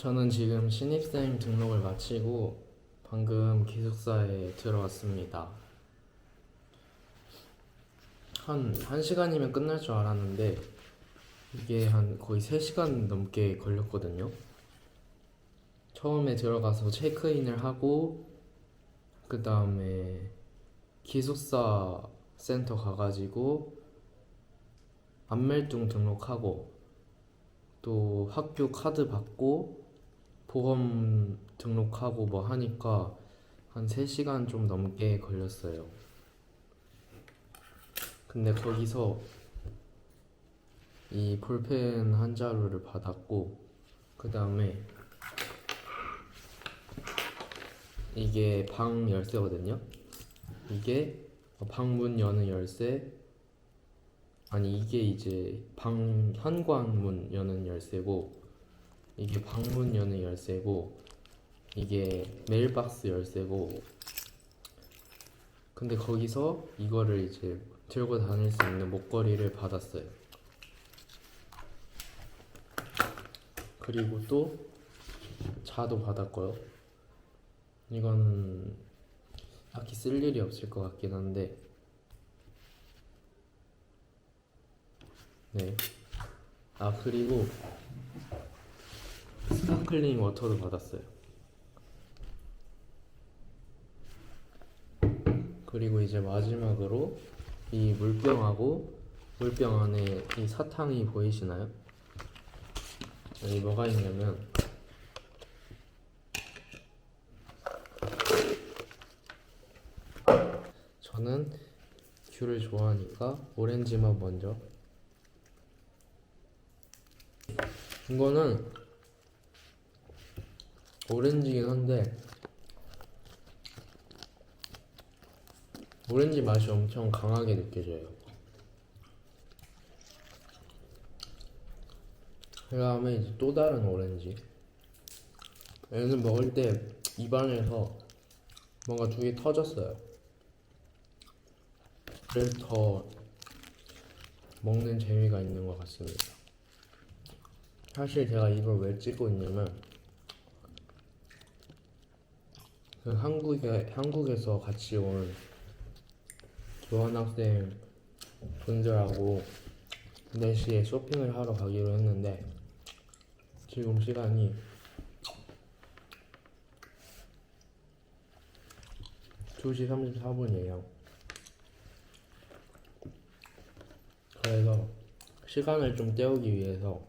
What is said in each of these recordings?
저는 지금 신입생 등록을 마치고 방금 기숙사에 들어왔습니다. 한 1시간이면 끝날 줄 알았는데 이게 한 거의 3시간 넘게 걸렸거든요. 처음에 들어가서 체크인을 하고 그 다음에 기숙사 센터 가가지고 안멜뚱 등록하고 또 학교 카드 받고 보험 등록하고 뭐 하니까 한 3시간 좀 넘게 걸렸어요. 근데 거기서 이 볼펜 한 자루를 받았고 그 다음에 이게 방 열쇠거든요. 이게 방문 여는 열쇠 아니 이게 이제 방 현관문 여는 열쇠고 이게 방문 여는 열쇠고 이게 메일박스 열쇠고 근데 거기서 이거를 이제 들고 다닐 수 있는 목걸이를 받았어요. 그리고 또 차도 받았고요. 이거는 딱히 쓸 일이 없을 것 같긴 한데 네. 아 그리고 스파클링 워터도 받았어요. 그리고 이제 마지막으로 이 물병하고 물병 안에 이 사탕이 보이시나요? 여기 뭐가 있냐면 저는 귤을 좋아하니까 오렌지 맛 먼저 이거는 오렌지긴 한데 오렌지 맛이 엄청 강하게 느껴져요. 그 다음에 이제 또 다른 오렌지. 얘는 먹을 때 입안에서 뭔가 두 개 터졌어요. 그래서 더 먹는 재미가 있는 것 같습니다. 사실 제가 이걸 왜 찍고 있냐면 그 한국에 한국에서 같이 온 교환학생 분들하고 4시에 쇼핑을 하러 가기로 했는데 지금 시간이 2시 34분이에요. 그래서 시간을 좀 때우기 위해서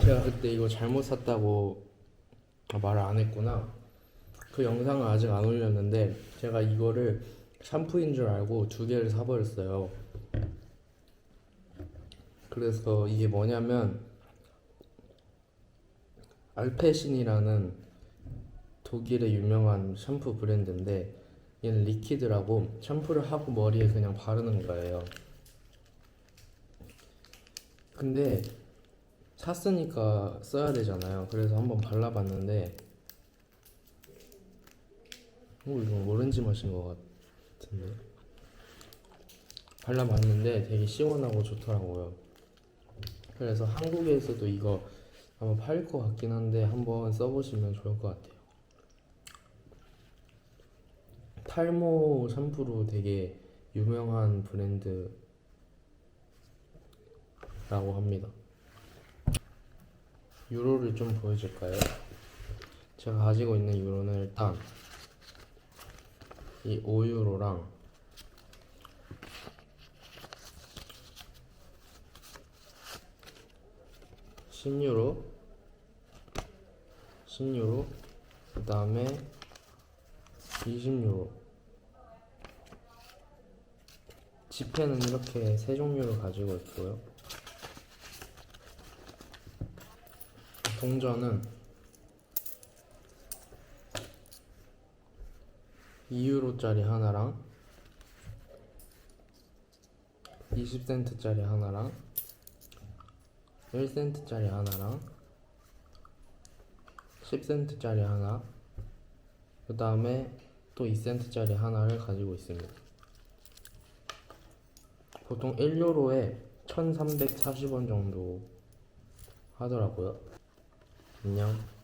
제가 그때 이거 잘못 샀다고 아, 말을 안 했구나. 그 영상을 아직 안 올렸는데 제가 이거를 샴푸인 줄 알고 두 개를 사버렸어요. 그래서 이게 뭐냐면 알페신이라는 독일의 유명한 샴푸 브랜드인데 얘는 리퀴드라고 샴푸를 하고 머리에 그냥 바르는 거예요. 근데 샀으니까 써야 되잖아요. 그래서 한번 발라봤는데 오 이거 오렌지 맛인 것 같은데 발라봤는데 되게 시원하고 좋더라고요. 그래서 한국에서도 이거 아마 팔릴 것 같긴 한데 한번 써보시면 좋을 것 같아요. 탈모 샴푸로 되게 유명한 브랜드라고 합니다. 유로를 좀 보여줄까요? 제가 가지고 있는 유로는 일단 이 5유로랑 십 유로 10유로 그 다음에 20유로 지폐는 이렇게 세 종류를 가지고 있고요 동전은 2유로짜리 하나랑 20센트짜리 하나랑 1센트짜리 하나랑 10센트짜리 하나 그 다음에 또 2센트짜리 하나를 가지고 있습니다 보통 1유로에 1340원 정도 하더라고요. 안녕.